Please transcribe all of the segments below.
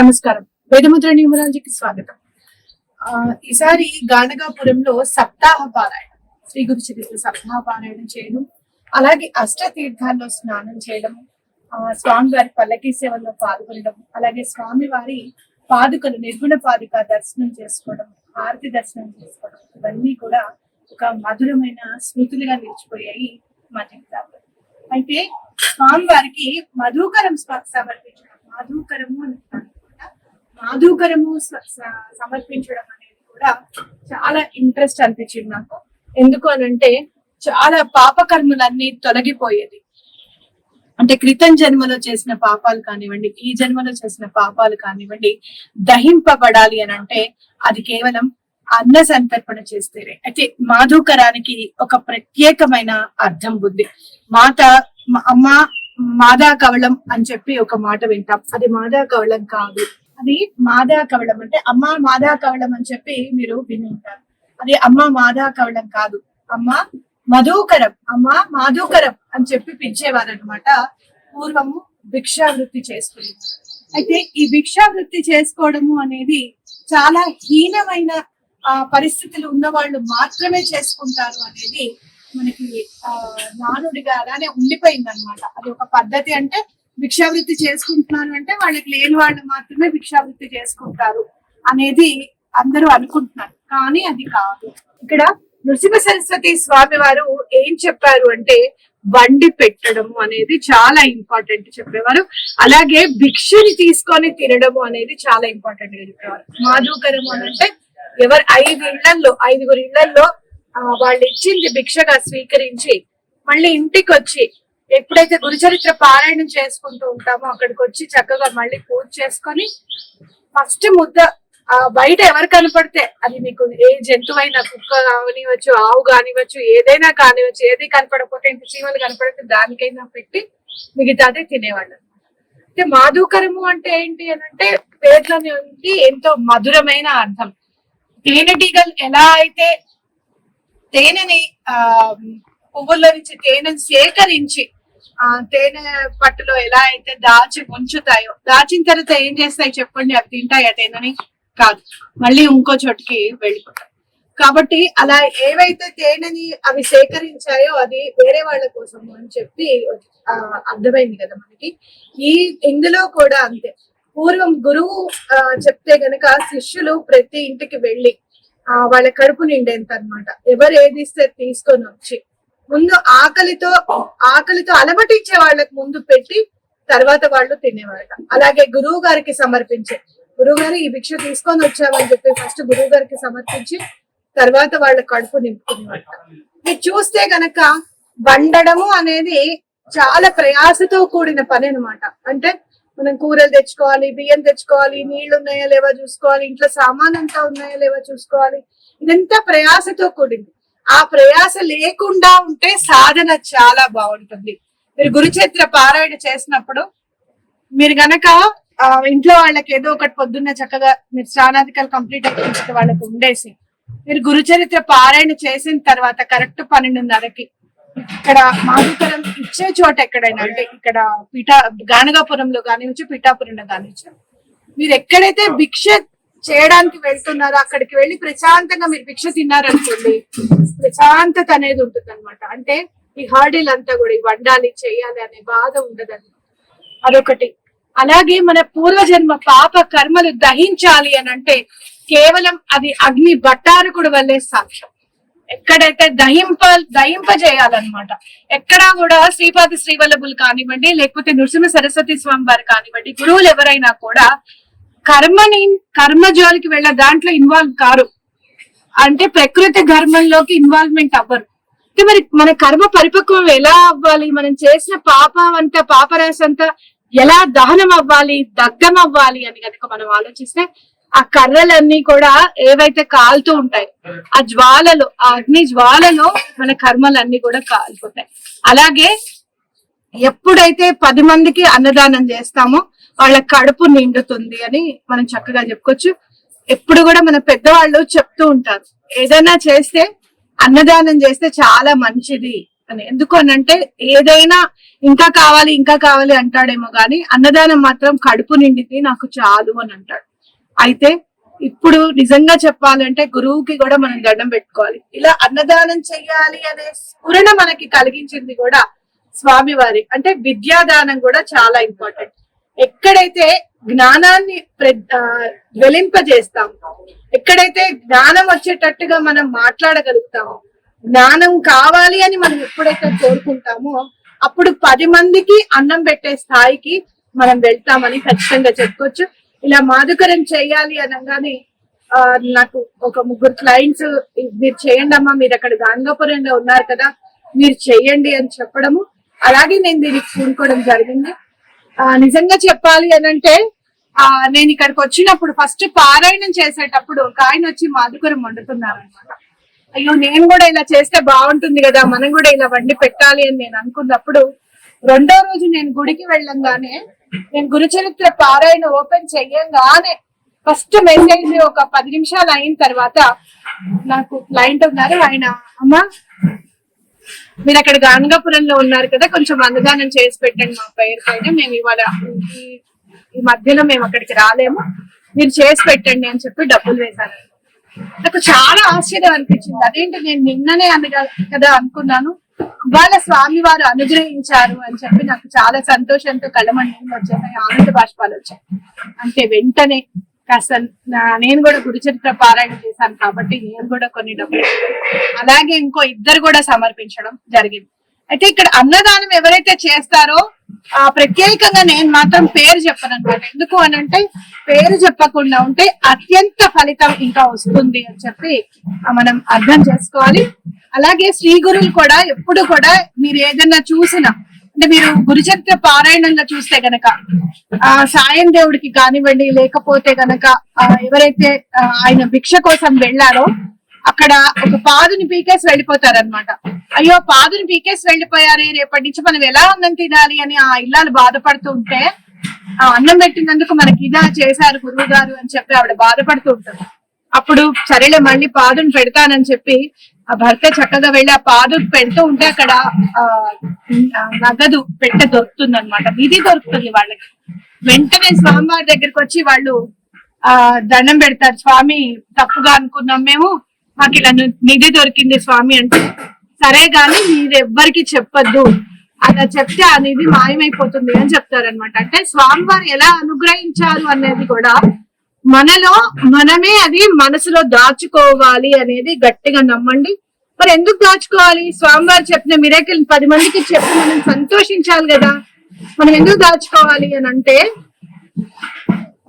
నమస్కారం. వేదముద్ర న్యూమరాలజీకి స్వాగతం. ఆ, ఈసారి గానగాపురంలో సప్తాహ పారాయణ శ్రీ గురు చరిత్ర సప్తాహ పారాయణ చేయడం అలాగే అష్ట తీర్థాల్లో స్నానం చేయడం స్వామి స్వామివారి పల్లకి సేవల్లో పాల్గొనడం అలాగే స్వామివారి పాదుకలు నిర్గుణ పాదుక దర్శనం చేసుకోవడం హారతి దర్శనం చేసుకోవడం ఇవన్నీ కూడా ఒక మధురమైన స్మృతులుగా నిలిచిపోయాయి మా జీవితాల్లో. అయితే స్వామివారికి మధుకరం సమర్పించడం మధుకరము అని అంటారు మాధుకరము సమర్పించడం అనేది కూడా చాలా ఇంట్రెస్ట్ అనిపించింది నాకు. ఎందుకు అనంటే చాలా పాపకర్మలన్నీ తొలగిపోయేది. అంటే క్రితం జన్మలో చేసిన పాపాలు కానివ్వండి ఈ జన్మలో చేసిన పాపాలు కానివ్వండి దహింపబడాలి అని అంటే అది కేవలం అన్న సంతర్పణ చేస్తేనే. అయితే మాధుకరానికి ఒక ప్రత్యేకమైన అర్థం ఉంది. మాత మ- అమ్మ మాదా కవళం అని చెప్పి ఒక మాట వింటాం. అది మాదా కవళం కాదు. అది మాదా కవళం అంటే అమ్మ మాదా కవళం అని చెప్పి మీరు విని ఉంటారు. అది అమ్మ మాదా కవళం కాదు. అమ్మ మధుకరం అమ్మ మాధుకరం అని చెప్పి పిలిచేవారు అనమాట పూర్వము భిక్షావృత్తి చేసుకుని. అయితే ఈ భిక్షావృత్తి చేసుకోవడము అనేది చాలా హీనమైన ఆ పరిస్థితులు ఉన్న వాళ్ళు మాత్రమే చేసుకుంటారు అనేది మనకి ఆ నానుడిగా అలానే ఉండిపోయింది అనమాట అది ఒక పద్ధతి అంటే భిక్షావృత్తి చేసుకుంటున్నాను అంటే వాళ్ళకి లేని వాళ్ళు మాత్రమే భిక్షావృత్తి చేసుకుంటారు అనేది అందరూ అనుకుంటున్నారు. కానీ అది కాదు. ఇక్కడ నృసింహ సరస్వతి స్వామి వారు ఏం చెప్పారు అంటే వండి పెట్టడం అనేది చాలా ఇంపార్టెంట్ చెప్పేవారు. అలాగే భిక్షని తీసుకొని తినడము అనేది చాలా ఇంపార్టెంట్గా చెప్పేవారు. మాధుకరము అని అంటే ఎవరు ఐదు ఇళ్ళలో ఐదుగురు ఇళ్ళలో వాళ్ళు ఇచ్చింది భిక్షగా స్వీకరించి మళ్ళీ ఇంటికి వచ్చి ఎప్పుడైతే గురుచరిత్ర పారాయణం చేసుకుంటూ ఉంటామో అక్కడికి వచ్చి చక్కగా మళ్ళీ పూజ చేసుకొని ఫస్ట్ ముద్ద బయట ఎవరు కనపడితే అది మీకు ఏ జంతువైనా కుక్క కానివచ్చు ఆవు కానివచ్చు ఏదైనా కానివచ్చు ఏది కనపడకపోతే ఇంత చీమలు కనపడితే దానికైనా పెట్టి మిగతాదే తినేవాళ్ళు. అయితే మాధుకరము అంటే ఏంటి అని అంటే పేర్లోనే ఉంది ఎంతో మధురమైన అర్థం. తేనెటీగలు ఎలా అయితే తేనెని ఆ పువ్వుల్లో నుంచి తేనెని సేకరించి తేనె పట్టులో ఎలా అయితే దాచి ఉంచుతాయో దాచిన తర్వాత ఏం చేస్తాయి చెప్పండి? అవి తింటాయా తేనెని? కాదు. మళ్ళీ ఇంకో చోటికి వెళ్ళిపోతాయి. కాబట్టి అలా ఏవైతే తేనెని అవి సేకరించాయో అది వేరే వాళ్ళ కోసం అని చెప్పి అర్థమైంది కదా మనకి. ఈ ఇందులో కూడా అంతే. పూర్వం గురువు ఆ, చెప్తే గనక శిష్యులు ప్రతి ఇంటికి వెళ్ళి ఆ వాళ్ళ కడుపు నిండేంత అనమాట ఎవరు ఏది ఇస్తే తీసుకొని వచ్చి ముందు ఆకలితో ఆకలితో అలమటించే వాళ్ళకి ముందు పెట్టి తర్వాత వాళ్ళు తినేవారట అలాగే గురువు గారికి సమర్పించే. గురువు గారు ఈ భిక్ష తీసుకొని వచ్చామని చెప్పి ఫస్ట్ గురువు గారికి సమర్పించి తర్వాత వాళ్ళ కడుపు నింపుకునేవారట మీరు చూస్తే గనక వండడము అనేది చాలా ప్రయాసతో కూడిన పని అన్నమాట. అంటే మనం కూరలు తెచ్చుకోవాలి బియ్యం తెచ్చుకోవాలి నీళ్ళు ఉన్నాయా లేవా చూసుకోవాలి ఇంట్లో సామాన్ అంతా ఉన్నాయా లేవా చూసుకోవాలి. ఇదంతా ప్రయాసతో కూడింది. ఆ ప్రయాస లేకుండా ఉంటే సాధన చాలా బాగుంటుంది. మీరు గురుచరిత్ర పారాయణ చేసినప్పుడు మీరు గనక ఆ, ఇంట్లో వాళ్ళకి ఏదో ఒకటి పొద్దున్న చక్కగా మీరు స్నానాధికాలు కంప్లీట్ అయిపోయింది వాళ్ళకి ఉండేసి మీరు గురుచరిత్ర పారాయణ చేసిన తర్వాత కరెక్ట్ పన్నెండున్నరకి ఇక్కడ మాధుకరం ఇచ్చే చోట ఎక్కడైనా అంటే ఇక్కడ పిఠా గానగాపురంలో కానివచ్చు పీఠాపురంలో కానివచ్చు మీరు ఎక్కడైతే భిక్ష చేయడానికి వెళ్తున్నారు అక్కడికి వెళ్ళి ప్రశాంతంగా మీరు భిక్ష తిన్నారనుకోండి ప్రశాంతత అనేది ఉంటుంది అనమాట అంటే ఈ హార్డిల్ అంతా కూడా ఈ వండాలి చేయాలి అనే బాధ ఉండదు అదొకటి. అలాగే మన పూర్వజన్మ పాప కర్మలు దహించాలి అని అంటే కేవలం అది అగ్ని బట్టారకుడు వల్లే సాక్ష్యం ఎక్కడైతే దహింప దహింప చేయాలన్నమాట ఎక్కడా కూడా శ్రీపాది శ్రీవల్లభులు కానివ్వండి లేకపోతే నృసింహ సరస్వతి స్వామి వారు కానివ్వండి గురువులు ఎవరైనా కూడా కర్మని కర్మ జోలికి వెళ్ళ దాంట్లో ఇన్వాల్వ్ కారు. అంటే ప్రకృతి ధర్మంలోకి ఇన్వాల్వ్మెంట్ అవ్వరు. అంటే మరి మన కర్మ పరిపక్వం ఎలా అవ్వాలి? మనం చేసిన పాపం అంతా పాపరాశి అంతా ఎలా దహనం అవ్వాలి? దగ్ధం అవ్వాలి అని కనుక మనం ఆలోచిస్తే ఆ కర్రలన్నీ కూడా ఏవైతే కాలుతూ ఉంటాయి ఆ జ్వాలలు ఆ అగ్ని జ్వాలలో మన కర్మలన్నీ కూడా కాలిపోతాయి. అలాగే ఎప్పుడైతే పది మందికి అన్నదానం చేస్తామో వాళ్ళ కడుపు నిండుతుంది అని మనం చక్కగా చెప్పుకోవచ్చు. ఎప్పుడు కూడా మన పెద్దవాళ్ళు చెప్తూ ఉంటారు. ఏదైనా చేస్తే అన్నదానం చేస్తే చాలా మంచిది అని. ఎందుకు అని అంటే ఏదైనా ఇంకా కావాలి ఇంకా కావాలి అంటాడేమో గాని అన్నదానం మాత్రం కడుపు నిండింది నాకు చాలు అని అంటాడు. అయితే ఇప్పుడు నిజంగా చెప్పాలంటే గురువుకి కూడా మనం దండం పెట్టుకోవాలి. ఇలా అన్నదానం చెయ్యాలి అనే స్ఫురణ మనకి కలిగించింది కూడా స్వామివారి. అంటే విద్యాదానం కూడా చాలా ఇంపార్టెంట్ ఎక్కడైతే జ్ఞానాన్ని ప్ర- ఎక్కడైతే జ్ఞానం వచ్చేటట్టుగా మనం మాట్లాడగలుగుతామో జ్ఞానం కావాలి అని మనం ఎప్పుడైతే కోరుకుంటామో అప్పుడు పది మందికి అన్నం పెట్టే స్థాయికి మనం వెళ్తామని ఖచ్చితంగా చెప్పుకోవచ్చు. ఇలా మాధుకరం చేయాలి అనగానే ఆ, నాకు ఒక ముగ్గురు క్లయింట్స్ మీరు చేయండి అమ్మా మీరు అక్కడ గాంగాపురంలో ఉన్నారు కదా మీరు చేయండి అని చెప్పడము. అలాగే నేను దీనికి కూడుకోవడం జరిగింది. నిజంగా చెప్పాలి అని అంటే ఆ నేను ఇక్కడికి వచ్చినప్పుడు ఫస్ట్ పారాయణం చేసేటప్పుడు ఒక ఆయన వచ్చి మాధుకరం వండుతున్నారు అనమాట అయ్యో నేను కూడా ఇలా చేస్తే బాగుంటుంది కదా మనం కూడా ఇలా వండి పెట్టాలి అని నేను అనుకున్నప్పుడు రెండో రోజు నేను గుడికి వెళ్ళంగానే నేను గురుచరిత్ర పారాయణ ఓపెన్ చెయ్యంగానే ఫస్ట్ మెసేజ్ ఒక పది నిమిషాలు అయిన తర్వాత నాకు క్లయింట్ ఉన్నారు ఆయన అమ్మా మీరు అక్కడ గానగాపురంలో ఉన్నారు కదా కొంచెం అన్నదానం చేసి పెట్టండి మా పేరు పైన మేము ఇవాళ ఈ- మధ్యలో మేము అక్కడికి రాలేము. మీరు చేసి పెట్టండి అని చెప్పి డబ్బులు వేశాను. నాకు చాలా ఆశ్చర్యం అనిపించింది. అదేంటి నేను నిన్ననే అనగా కదా అనుకున్నాను. వాళ్ళ స్వామి వారు అనుగ్రహించారు అని చెప్పి నాకు చాలా సంతోషంతో కళ్ళమని వచ్చేసాయి ఆనంద బాష్పాలు వచ్చాయి. అంటే వెంటనే కాస్త నేను కూడా గురుచరిత్ర పారాయణ చేశాను కాబట్టి నేను కూడా కొన్ని డబ్బులు అలాగే ఇంకో ఇద్దరు కూడా సమర్పించడం జరిగింది. అయితే ఇక్కడ అన్నదానం ఎవరైతే చేస్తారో ఆ ప్రత్యేకంగా నేను మాత్రం పేరు చెప్పను అనమాట ఎందుకు అని అంటే పేరు చెప్పకుండా ఉంటే అత్యంత ఫలితం ఇంకా వస్తుంది అని చెప్పి మనం అర్థం చేసుకోవాలి. అలాగే శ్రీ గురువులు కూడా ఎప్పుడు కూడా మీరు ఏదైనా చూసినా అంటే మీరు గురుచరిత్ర పారాయణంగా చూస్తే గనక ఆ సాయం దేవుడికి కానివ్వండి లేకపోతే గనక ఎవరైతే ఆయన భిక్ష కోసం వెళ్ళారో అక్కడ ఒక పాదుని పీకేసి వెళ్ళిపోతారన్నమాట. అయ్యో పాదుని పీకేసి వెళ్ళిపోయారే రేపటి నుంచి మనం ఎలా అన్నం తినాలి అని ఆ ఇల్లాలు బాధపడుతూ ఉంటే ఆ అన్నం పెట్టినందుకు మనకి ఇదా చేశారు గురువు గారు అని చెప్పి ఆవిడ బాధపడుతూ ఉంటారు అప్పుడు సరేలే మళ్ళీ పాదుని పెడతానని చెప్పి ఆ భర్త చక్కగా వెళ్ళి ఆ పాదు పెడుతూ ఉంటే అక్కడ ఆ నగదు పెట్ట దొరుకుతుంది అనమాట నిధి దొరుకుతుంది వాళ్ళకి. వెంటనే స్వామివారి దగ్గరికి వచ్చి వాళ్ళు ఆ దండం పెడతారు. స్వామి తప్పుగా అనుకున్నాం మేము. మాకు ఇలా నిధి దొరికింది స్వామి అంటే సరే గాని మీరు ఎవ్వరికి చెప్పొద్దు. అలా చెప్తే ఆ నిధి మాయమైపోతుంది అని చెప్తారనమాట అంటే స్వామివారు ఎలా అనుగ్రహించారు అనేది కూడా మనలో మనమే అది మనసులో దాచుకోవాలి అనేది గట్టిగా నమ్మండి. మరి ఎందుకు దాచుకోవాలి? స్వామివారు చెప్పిన మిరకల్ పది మందికి చెప్పి మనం సంతోషించాలి కదా. మనం ఎందుకు దాచుకోవాలి అని అంటే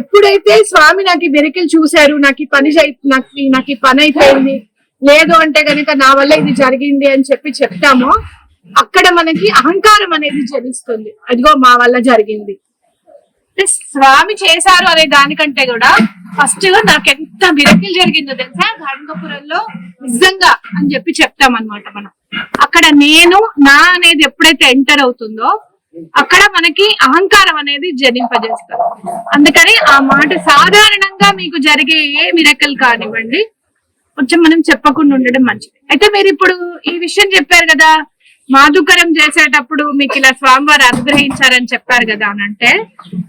ఎప్పుడైతే స్వామి నాకు ఈ మిరకిల్ చూశారు నాకు ఈ పని నాకు నాకు ఈ పని అయిపోయింది లేదు అంటే గనుక నా వల్ల ఇది జరిగింది అని చెప్పి చెప్తామో అక్కడ మనకి అహంకారం అనేది జనిస్తుంది. అదిగో మా వల్ల జరిగింది. అంటే స్వామి చేశారు అనే దానికంటే కూడా ఫస్ట్ నాకు ఎంత మిరకిల్ జరిగిందో తెలుసా? గాంగపురంలో నిజంగా అని చెప్పి చెప్తాం అనమాట మనం. అక్కడ నేను నా అనేది ఎప్పుడైతే ఎంటర్ అవుతుందో అక్కడ మనకి అహంకారం అనేది జనింపజేస్తారు. అందుకని ఆ మాట సాధారణంగా మీకు జరిగే ఏ మిరకల్ కానివ్వండి కొంచెం మనం చెప్పకుండా ఉండడం మంచిది. అయితే మీరు ఇప్పుడు ఈ విషయం చెప్పారు కదా మాధుకరం చేసేటప్పుడు మీకు ఇలా స్వామివారు అనుగ్రహించారని చెప్పారు కదా అని అంటే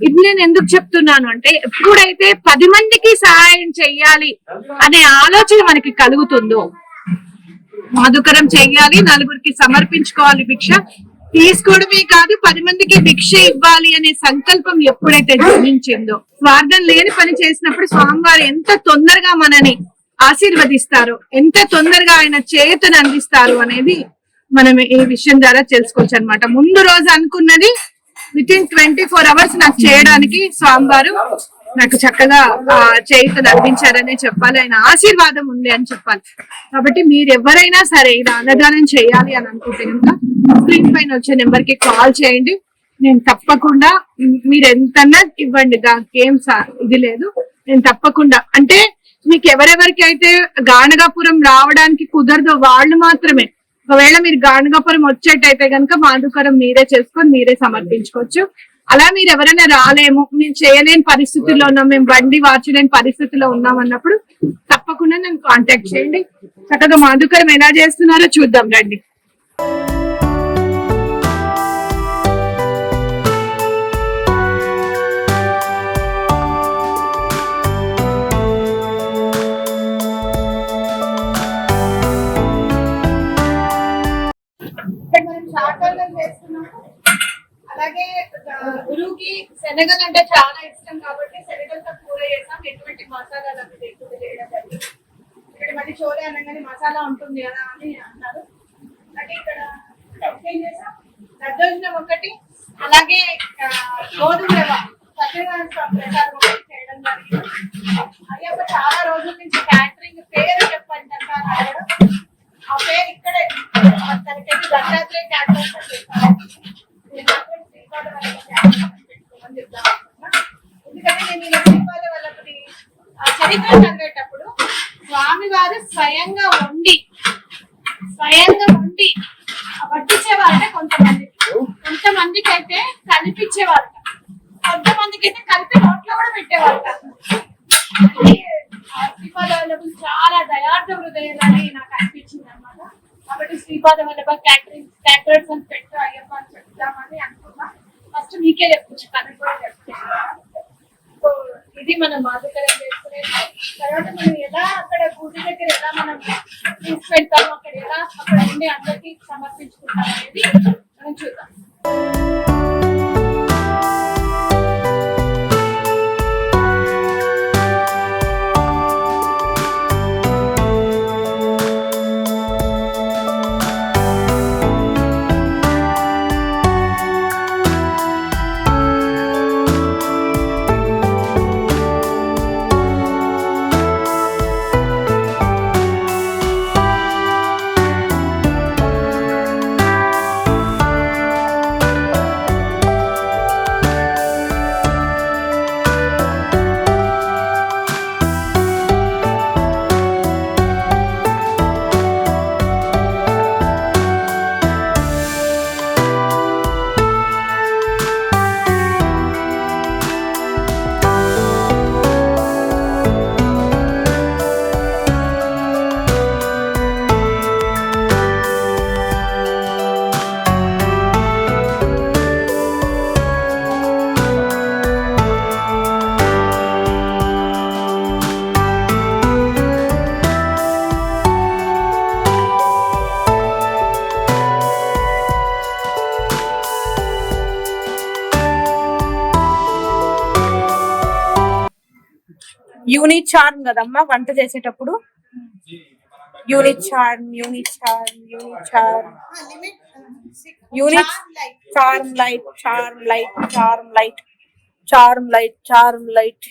ఇది నేను ఎందుకు చెప్తున్నాను అంటే ఎప్పుడైతే పది మందికి సహాయం చెయ్యాలి అనే ఆలోచన మనకి కలుగుతుందో మాధుకరం చెయ్యాలి నలుగురికి సమర్పించుకోవాలి భిక్ష తీసుకోవడమే కాదు పది మందికి భిక్ష ఇవ్వాలి అనే సంకల్పం ఎప్పుడైతే జన్మించిందో స్వార్థం లేని పని చేసినప్పుడు స్వామివారు ఎంత తొందరగా మనని ఆశీర్వదిస్తారు ఎంత తొందరగా ఆయన చేతను అందిస్తారు అనేది మనం ఈ విషయం ద్వారా తెలుసుకోవచ్చు అనమాట ముందు రోజు అనుకున్నది within twenty four hours నాకు చేయడానికి స్వామివారు నాకు చక్కగా ఆ చేయితను అందించారనే చెప్పాలి. ఆయన ఆశీర్వాదం ఉంది అని చెప్పాలి. కాబట్టి మీరు ఎవరైనా సరే ఇలా అన్నదానం చేయాలి అని అనుకుంటే కనుక స్క్రీన్ పైన వచ్చే నెంబర్కి కాల్ చేయండి. నేను తప్పకుండా మీరు ఎంతన్నా ఇవ్వండి. దానికి ఏం సా- ఇది లేదు. నేను తప్పకుండా. అంటే మీకు ఎవరెవరికి అయితే గానగాపురం రావడానికి కుదరదో వాళ్ళు మాత్రమే. ఒకవేళ మీరు గాణగాపురం వచ్చేటైతే కనుక మాధుకరం మీరే చేసుకొని మీరే సమర్పించుకోవచ్చు. అలా మీరు ఎవరైనా రాలేము మేము చేయలేని పరిస్థితుల్లో ఉన్నాం మేము బండి వార్చలేని పరిస్థితిలో ఉన్నాం అన్నప్పుడు తప్పకుండా నన్ను కాంటాక్ట్ చేయండి. చక్కగా మాధుకరం ఎలా చేస్తున్నారో చూద్దాం రండి. చేస్తున్నాము అలాగే గురువుకి శనగలు అంటే చాలా ఇష్టం కాబట్టి శనగలతో కూర చేసాం ఎటువంటి మసాలాలు అవి లేకుండా చేయడం జరిగింది. ఇక్కడ మళ్ళీ చోరే అనగానే మసాలా ఉంటుంది కదా అని అన్నారు. అలాగే ఇక్కడ ఏం చేసాం దద్దోజనం ఒకటి అలాగే గోధుమ రవ్వ సత్యనారాయణ స్వామి ప్రసాదం ఒకటి చేయడం జరిగింది అయ్యప్ప చాలా రోజుల నుంచి క్యాటరింగ్ పేరు చెప్పండి అంట అని అడగడం ఆ పేరు ఇక్కడే తనకైతే దత్తాత్రేయ క్యాటరింగ్ అని చెప్పారు నేను మాత్రం శ్రీపాద వల్లభ క్యాటరింగ్ అని పెట్టుకోమని చెప్దాం అనుకుంటున్నా. ఎందుకంటే నేను ఇలా శ్రీపాద వల్లభుడి ఆ చరిత్ర చదివేటప్పుడు స్వామి వారు స్వయంగా వండి స్వయంగా వండి వడ్డించేవారట కొంతమందికి మందికి అయితే కనిపించేవారట కొంతమందికి అయితే కలిపి నోట్లో కూడా పెట్టేవారట అది శ్రీపాద చాలా దయార్థ హృదయాలని నాకు అనిపించింది అనమాట కాబట్టి శ్రీపాద వల్లభ క్యాటరింగ్ క్యాటరర్స్ అని పెట్టు అయ్యప్ప అని చెప్తామని అనుకున్నా. ఫస్ట్ మీకే చెప్పచ్చు కనుక కూడా చెప్తాను సో ఇది మనం మాధుకరం చేసుకునేది తర్వాత మనం ఎలా అక్కడ గుడి దగ్గర ఎలా మనం తీసుకెళ్తాము అక్కడ ఎలా అక్కడ ఉండి అందరికి సమర్పించుకుంటాం అనేది మనం చూద్దాం. Música యూనిట్ చార్మ్ కదమ్మా వంట చేసేటప్పుడు? Unit charm unit charm unit charm unit charm light charm light charm light charm light charm light.